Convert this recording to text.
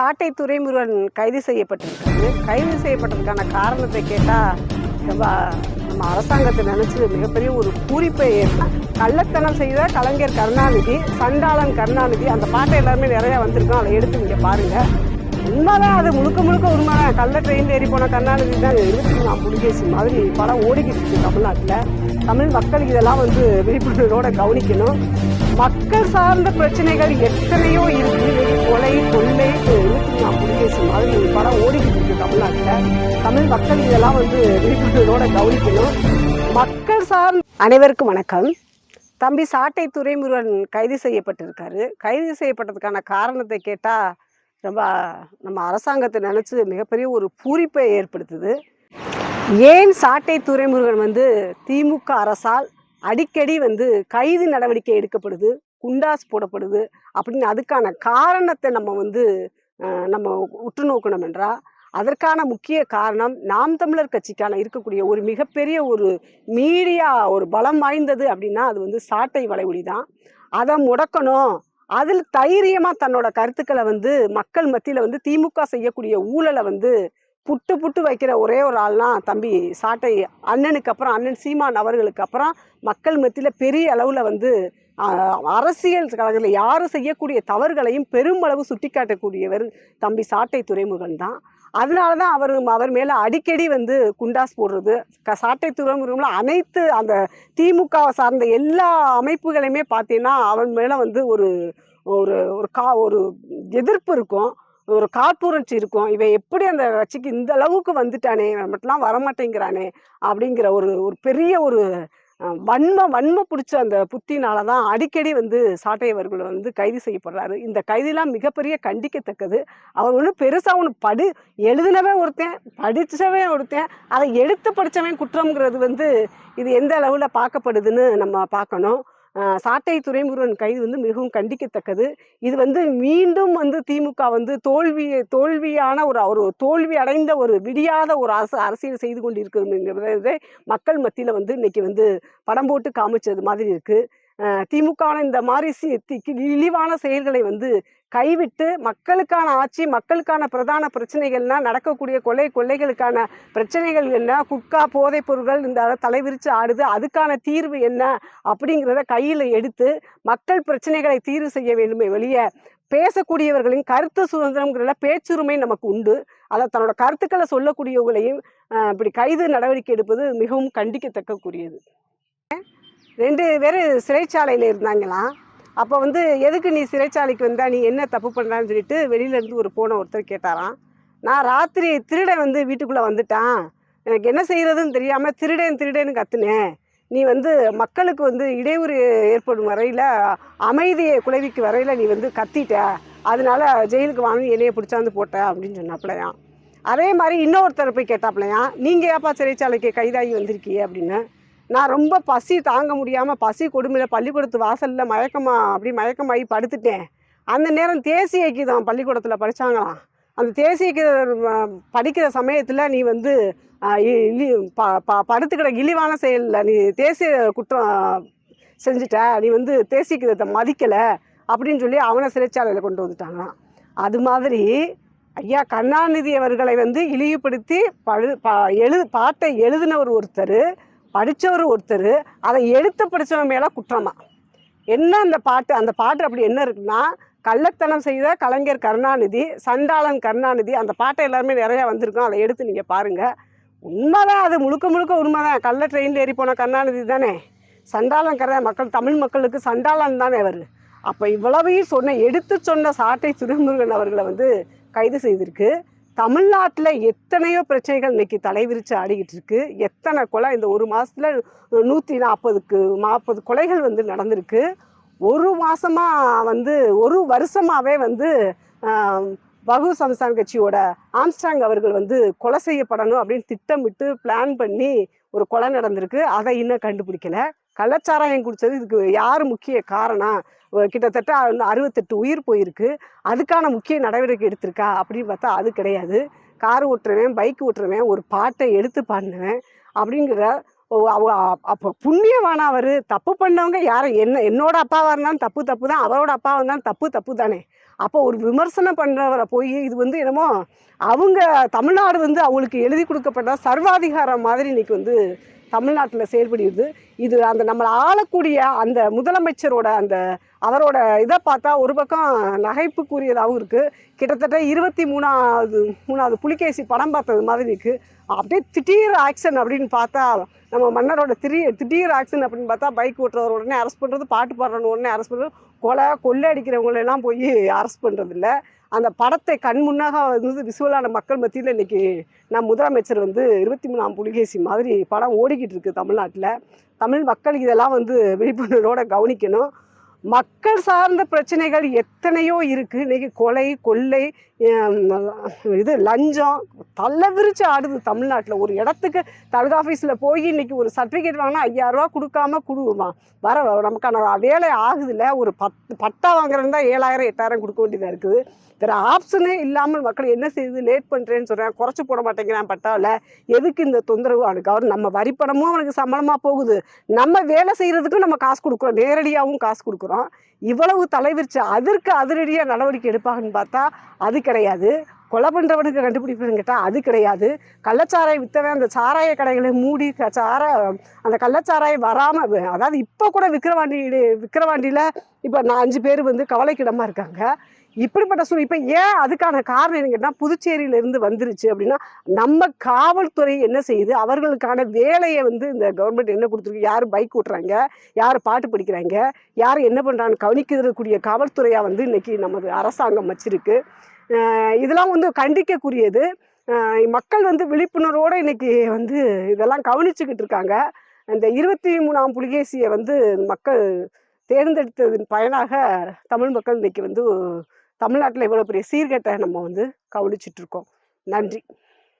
சாட்டை துரைமுருகன் கைது செய்யப்பட்டிருக்காரு. கைது செய்யப்பட்டதுக்கான காரணத்தை கேட்டால் ரொம்ப நம்ம அரசாங்கத்தை நினச்சி மிகப்பெரிய ஒரு பூரிப்பை கள்ளத்தனம் செய்த கலைஞர் கருணாநிதி சண்டாளன் கருணாநிதி அந்த பாட்டை எல்லாருமே நிறையா வந்திருக்கோம். அதை எடுத்து நீங்கள் பாருங்கள் உண்மைதான் அது முழுக்க முழுக்க உண்மை. கள்ள ட்ரெயின் ஏறி போன கருணாநிதி தான் இருபத்தி நான் புலிகேசி மாதிரி படம் ஓடிக்கிட்டு இருக்கு தமிழ்நாட்டில். தமிழ் மக்கள் இதெல்லாம் வந்து விழிப்புணர்வோட கவனிக்கணும். மக்கள் சார்ந்த பிரச்சனைகள் எத்தனையோ இருக்கு. கொலை கொள்ளை இருபத்தி நான் புலிகேசி மாதிரி படம் ஓடிக்கிட்டு இருக்கு தமிழ்நாட்டில். தமிழ் மக்கள் இதெல்லாம் வந்து விழிப்புணர்வோட கவனிக்கணும். மக்கள் சார்ந்த அனைவருக்கும் வணக்கம். தம்பி சாட்டை துரைமுருகன் கைது செய்யப்பட்டிருக்காரு. கைது செய்யப்பட்டதுக்கான காரணத்தை கேட்டால் ரொம்ப நம்ம அரசாங்கத்தை நினச்சி மிகப்பெரிய ஒரு பூரிப்பை ஏற்படுத்துது. ஏன் சாட்டை துறைமுருகன் வந்து திமுக அரசால் அடிக்கடி வந்து கைது நடவடிக்கை எடுக்கப்படுது? குண்டாஸ் போடப்படுது அப்படின்னு அதுக்கான காரணத்தை நம்ம வந்து நம்ம உற்று நோக்கணும் என்றால் அதற்கான முக்கிய காரணம் நாம் தமிழர் கட்சிக்கான இருக்கக்கூடிய ஒரு மிகப்பெரிய ஒரு மீடியா ஒரு பலம் வாய்ந்தது அப்படின்னா அது வந்து சாட்டை வளைவுடி தான். அதை முடக்கணும். அதில் தைரியமாக தன்னோட கருத்துக்களை வந்து மக்கள் மத்தியில் வந்து திமுக செய்யக்கூடிய ஊழலை வந்து புட்டு புட்டு வைக்கிற ஒரே ஒரு ஆள்னா தம்பி சாட்டை அண்ணனுக்கு அப்புறம் அண்ணன் சீமான் அவர்களுக்கு அப்புறம் மக்கள் மத்தியில் பெரிய அளவில் வந்து அரசியல் கழகத்தில் யார் செய்யக்கூடிய தவறுகளையும் பெருமளவு சுட்டிக்காட்டக்கூடியவர் தம்பி சாட்டை துறைமுகன் தான். அதனால தான் அவர் அவர் மேலே அடிக்கடி வந்து குண்டாஸ் போடுறது. க சாட்டை துறைமுகம்ல அனைத்து அந்த திமுக சார்ந்த எல்லா அமைப்புகளையுமே பார்த்தீங்கன்னா அவன் மேலே வந்து ஒரு ஒரு ஒரு கா ஒரு எதிர்ப்பு இருக்கும். ஒரு காழ்ப்புணர்ச்சி இருக்கும். இவன் எப்படி அந்த கட்சிக்கு இந்த அளவுக்கு வந்துட்டானே மட்டும்லாம் வரமாட்டேங்கிறானே அப்படிங்கிற ஒரு ஒரு பெரிய ஒரு வன்ம வன்ம பிடிச்ச அந்த புத்தினால தான் அடிக்கடி வந்து சாட்டையவர்கள் வந்து கைது செய்யப்படுறாரு. இந்த கைதெல்லாம் மிகப்பெரிய கண்டிக்கத்தக்கது. அவர் ஒன்றும் பெருசாக ஒன்று படி எழுதினவன் ஒருத்தன் படித்தவன் ஒருத்தன் அதை எடுத்து படித்தவன் குற்றம்ங்கிறது வந்து இது எந்த அளவில் பார்க்கப்படுதுன்னு நம்ம பார்க்கணும். சாட்டை துரைமுருகன் கைது வந்து மிகவும் கண்டிக்கத்தக்கது. இது வந்து மீண்டும் வந்து திமுக வந்து தோல்வி தோல்வியான ஒரு ஒரு தோல்வி அடைந்த ஒரு விடியாத ஒரு அரசு அரசியல் செய்து கொண்டிருக்கிறதுங்கிறதை மக்கள் மத்தியில் வந்து இன்னைக்கு வந்து படம் போட்டு காமிச்சது மாதிரி இருக்குது அஹ் இந்த மாதிரி இழிவான செயல்களை வந்து கைவிட்டு மக்களுக்கான ஆட்சி மக்களுக்கான பிரதான பிரச்சனைகள்னா நடக்கக்கூடிய கொலை கொள்ளைகளுக்கான பிரச்சனைகள் என்ன குட்கா போதைப் பொருட்கள் இந்த தலைவிரிச்சு ஆடுது அதுக்கான தீர்வு என்ன அப்படிங்கிறத கையில் எடுத்து மக்கள் பிரச்சனைகளை தீர்வு செய்ய வேண்டுமே வெளியே பேசக்கூடியவர்களின் கருத்து சுதந்திரம்ங்கிறத பேச்சுரிமை நமக்கு உண்டு. அதை தன்னோட கருத்துக்களை சொல்லக்கூடியவங்களையும் இப்படி கைது நடவடிக்கை எடுப்பது மிகவும் கண்டிக்கத்தக்கக்கூடியது. ரெண்டு பேரும் சிறைச்சாலையில் இருந்தாங்களாம். அப்போ வந்து எதுக்கு நீ சிறைச்சாலைக்கு வந்தா? நீ என்ன தப்பு பண்ணுறான்னு சொல்லிட்டு வெளியிலேருந்து ஒரு போன ஒருத்தர் கேட்டாராம். நான் ராத்திரி திருடன் வந்து வீட்டுக்குள்ளே வந்துட்டான். எனக்கு என்ன செய்கிறதுன்னு தெரியாமல் திருடன் திருடேன்னு கத்துனேன். நீ வந்து மக்களுக்கு வந்து இடையூறு ஏற்படும் வரையில் அமைதியை குலைவிக்கு வரையில் நீ வந்து கத்திட்ட. அதனால ஜெயிலுக்கு வாங்கி என்னைய பிடிச்சாந்து போட்ட அப்படின்னு சொன்னாப்புலையாம் அதே மாதிரி இன்னொருத்தர் போய் கேட்டாப்புலையாம் நீங்கள் ஏப்பா சிறைச்சாலைக்கு கைதாகி வந்திருக்கீ அப்படின்னு. நான் ரொம்ப பசி தாங்க முடியாமல் பசி கொடுமையில் பள்ளிக்கூடத்து வாசலில் மயக்கமாக அப்படி மயக்கமாகி படுத்துட்டேன். அந்த நேரம் தேசிய கீதம் பள்ளிக்கூடத்தில் படித்தாங்களாம் அந்த தேசிய கீதம் படிக்கிற சமயத்தில் நீ வந்து இ- இழி- ப ப படுத்துக்கிற இழிவான செயலில் நீ தேசிய குற்றம் செஞ்சுட்ட நீ வந்து தேசிய கீதத்தை மதிக்கலை அப்படின்னு சொல்லி அவனை சிறைச்சாலையில் கொண்டு வந்துட்டாங்களாம். அது மாதிரி ஐயா கருணாநிதி அவர்களை வந்து இழிவுபடுத்தி பழு ப எழு பாட்டை எழுதினவர் ஒருத்தர் படித்தவர் ஒருத்தர் அதை எடுத்து படித்தவன் மேலே குற்றமா? என்ன அந்த பாட்டு அந்த பாட்டு அப்படி என்ன இருக்குன்னா கள்ளத்தனம் செய்த கலைஞர் கருணாநிதி சண்டாளன் கருணாநிதி அந்த பாட்டை எல்லாருமே நிறையா வந்திருக்கும். அதை எடுத்து நீங்கள் பாருங்கள் உண்மைதான் அது முழுக்க முழுக்க உண்மைதான். கள்ள ட்ரெயினில் ஏறி போன கருணாநிதி தானே? சண்டாளன் கருணா மக்கள் தமிழ் மக்களுக்கு சண்டாளன் தானே அவர்? அப்போ இவ்வளவையும் சொன்ன எடுத்து சொன்ன சாட்டை துரைமுருகன் அவர்களை வந்து கைது செய்திருக்கு. தமிழ்நாட்டில் எத்தனையோ பிரச்சனைகள் இன்னைக்கு தலைவிரித்து ஆடிக்கிட்டு இருக்கு. எத்தனை கொலை இந்த ஒரு மாதத்தில் நூற்றி நாற்பதுக்கு நாற்பது கொலைகள் வந்து நடந்திருக்கு. ஒரு மாதமாக வந்து ஒரு வருஷமாகவே வந்து பகு சம்சான் கட்சியோட ஆம்ஸ்டாங் அவர்கள் வந்து கொலை செய்யப்படணும் அப்படின்னு திட்டமிட்டு பிளான் பண்ணி ஒரு கொலை நடந்திருக்கு. அதை இன்னும் கண்டுபிடிக்கல. கள்ளச்சாராயம் குடித்தது இதுக்கு யார் முக்கிய காரணம் கிட்டத்தட்ட அறுபத்தெட்டு உயிர் போயிருக்கு. அதுக்கான முக்கிய நடவடிக்கை எடுத்திருக்கா? அப்படின்னு பார்த்தா அது கிடையாது. கார் ஓட்டுறவன் பைக் ஓட்டுறவன் ஒரு பாட்டை எடுத்து பாடினவன் அப்படிங்கிற அவ- அப்போ புண்ணியவானா அவர்? தப்பு பண்ணவங்க யாரும் என்ன என்னோட அப்பாவாக இருந்தாலும் தப்பு தப்பு தான் அவரோட அப்பாவாக இருந்தாலும் தப்பு தப்பு தானே அப்போ ஒரு விமர்சனம் பண்ணுறவரை போய் இது வந்து என்னமோ அவங்க தமிழ்நாடு வந்து அவங்களுக்கு எழுதி கொடுக்கப்பட்ட சர்வாதிகாரம் மாதிரி இன்னைக்கு வந்து தமிழ்நாட்டில் செயல்படுகிறது. இது அந்த நம்மளை ஆளக்கூடிய அந்த முதலமைச்சரோட அந்த அவரோட இதை பார்த்தா ஒரு பக்கம் நகைப்புக்குரியதாகவும் இருக்குது கிட்டத்தட்ட இருபத்தி மூணாவது மூணாவது புலிகேசி படம் பார்த்தது மாதிரி இருக்குது அப்படியே திடீர் ஆக்ஷன் அப்படின்னு பார்த்தா நம்ம மன்னரோட திடீர் திடீர் ஆக்ஷன் அப்படின்னு பார்த்தா பைக் ஓட்டுறவர் உடனே அரெஸ்ட் பண்ணுறது பாட்டு பாடுறவங்க உடனே அரெஸ்ட் பண்ணுறது கொலை கொள்ளை அடிக்கிறவங்களெல்லாம் போய் அரெஸ்ட் பண்ணுறதில்ல அந்த படத்தை கண் முன்னாக வந்து விசுவலான மக்கள் மத்தியில் இன்றைக்கி நான் முதலமைச்சர் வந்து இருபத்தி மூணாம் புலிகேசி மாதிரி படம் ஓடிக்கிட்டு இருக்குது தமிழ்நாட்டில். தமிழ் மக்கள் இதெல்லாம் வந்து விழிப்புணர்வோடு கவனிக்கணும். மக்கள் சார்ந்த பிரச்சனைகள் எத்தனையோ இருக்குது இன்றைக்கி கொலை கொள்ளை இது லஞ்சம் தள்ள விரிச்சு ஆடுது தமிழ்நாட்டில். ஒரு இடத்துக்கு தலகா ஆஃபீஸில் போய் இன்னைக்கு ஒரு சர்டிஃபிகேட் வாங்கினா ஐயாயிரரூவா கொடுக்காம கொடுமா? வர நமக்கான வேலை ஆகுதில்ல. ஒரு பத்து பட்டா வாங்குறதுன்னு ஏழாயிரம் எட்டாயிரம் கொடுக்க வேண்டியதாக இருக்குது. வேறு ஆப்ஷனே இல்லாமல் மக்கள் என்ன செய்யுது லேட் பண்ணுறேன்னு சொல்கிறேன் குறைச்சி போட மாட்டேங்கிறான் பட்டாவில் எதுக்கு இந்த தொந்தரவு அவனுக்கு? அவர் நம்ம வரிப்பணமும் அவனுக்கு சம்பளமாக போகுது. நம்ம வேலை செய்கிறதுக்கும் நம்ம காசு கொடுக்குறோம். நேரடியாகவும் காசு கொடுக்குறோம். இவ்வளவு தலைவிரிச்சு அதற்கு அதிரடியாக நடவடிக்கை எடுப்பாங்கன்னு பார்த்தா அது கிடையாது. கொலை பண்ணுறவனுக்கு கண்டுபிடிப்புன்னு கேட்டால் அது கிடையாது. கள்ளச்சாராயம் விற்றவன் அந்த சாராய கடைகளை மூடி க- சார அந்த கள்ளச்சாராயம் வராமல் அதாவது இப்போ கூட விக்கிரவாண்டி விக்கிரவாண்டியில் இப்போ நான் அஞ்சு பேர் வந்து கவலைக்கிடமாக இருக்காங்க. இப்படிப்பட்ட சூழல் இப்போ ஏன் அதுக்கான காரணம் என்னங்கன்னா புதுச்சேரியிலேருந்து வந்துருச்சு அப்படின்னா நம்ம காவல்துறை என்ன செய்யுது? அவர்களுக்கான வேலையை வந்து இந்த கவர்மெண்ட் என்ன கொடுத்துருக்கு? யார் பைக் ஓட்டுறாங்க? யார் பாட்டு படிக்கிறாங்க? யார் என்ன பண்ணுறான்னு கவனிக்கிறதுக்கூடிய காவல்துறையாக வந்து இன்னைக்கு நமது அரசாங்கம் வச்சிருக்கு. இதெல்லாம் வந்து கண்டிக்கக்கூடியது. மக்கள் வந்து விழிப்புணர்வோடு இன்னைக்கு வந்து இதெல்லாம் கவனிச்சுக்கிட்டு இருக்காங்க. இந்த இருபத்தி மூணாம் புலிகேசியை வந்து மக்கள் தேர்ந்தெடுத்ததன் பயனாக தமிழ் மக்கள் இன்னைக்கு வந்து தமிழ்நாட்டில் இவ்வளோ பெரிய சீர்கேட்டை நம்ம வந்து கவனிச்சிட்டு இருக்கோம். நன்றி.